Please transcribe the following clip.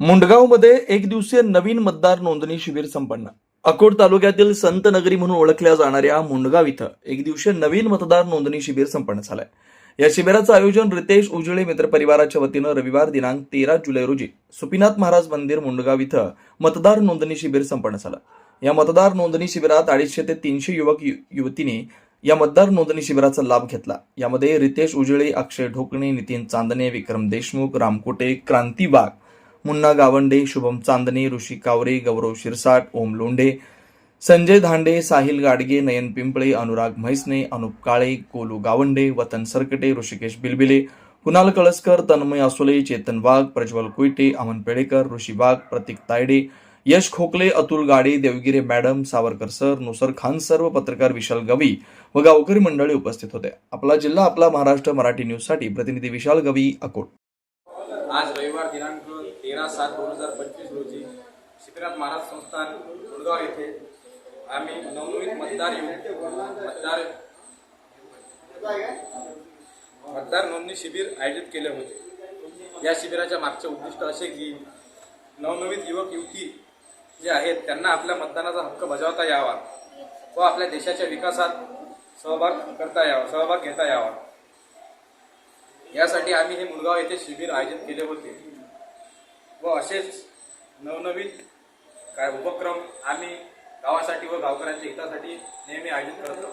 मुंडगावमध्ये एक दिवसीय नवीन मतदार नोंदणी शिबिर संपन्न. अकोट तालुक्यातील संत नगरी म्हणून ओळखल्या जाणाऱ्या मुंडगाव इथं एक दिवसीय नवीन मतदार नोंदणी शिबिर संपन्न झालंय. या शिबिराचं आयोजन रितेश उजळे मित्र परिवाराच्या वतीनं रविवार दिनांक तेरा जुलै रोजी सुपिनाथ महाराज मंदिर मुंडगाव इथं मतदार नोंदणी शिबिर संपन्न झालं. या मतदार नोंदणी शिबिरात अडीचशे ते तीनशे युवक युवतींनी या मतदार नोंदणी शिबिराचा लाभ घेतला. यामध्ये रितेश उजळे अक्षय ढोकणे नितीन चांदणे विक्रम देशमुख रामकोटे क्रांती वाघ मुन्ना गावंडे शुभम चांदणे ऋषी कावरे गौरव शिरसाट ओम लोंढे संजय धांडे साहिल गाडगे नयन पिंपळे अनुराग म्हैसने अनुप काळे कोलू गावंडे वतन सरकटे ऋषिकेश बिलबिले कुणाल कळसकर तन्मय असोले चेतन वाघ प्रज्वल कुईटे अमन पेडेकर ऋषी वाघ प्रतीक तायडे यश खोकले अतुल गाडे देवगिरे मॅडम सावरकर सर नुसर खान सर्व पत्रकार विशाल गवी व गावकरी मंडळी उपस्थित होते. आपला जिल्हा आपला महाराष्ट्र मराठी न्यूजसाठी प्रतिनिधी विशाल गवी अकोट. तेरा सात दोन हजार पंचवीस रोजी शिबिरात महाराज संस्थान गुडगाव येथे आम्ही नवनवीन मतदार येऊ मतदार मतदार नोंदणी शिबिर आयोजित केले होते. या शिबिराच्या मागचे उद्दिष्ट असे की नवनवीन युवक युवती जे आहेत त्यांना आपल्या मतदानाचा हक्क बजावता यावा व आपल्या देशाच्या विकासात सहभाग करता यावा सहभाग घेता यावा. यासाठी आम्ही हे मुलगाव येथे शिबिर आयोजित केले होते. व असेच नवनवीन काय उपक्रम आम्ही गावासाठी व गावकऱ्यांच्या हितासाठी नेहमी आयोजित करत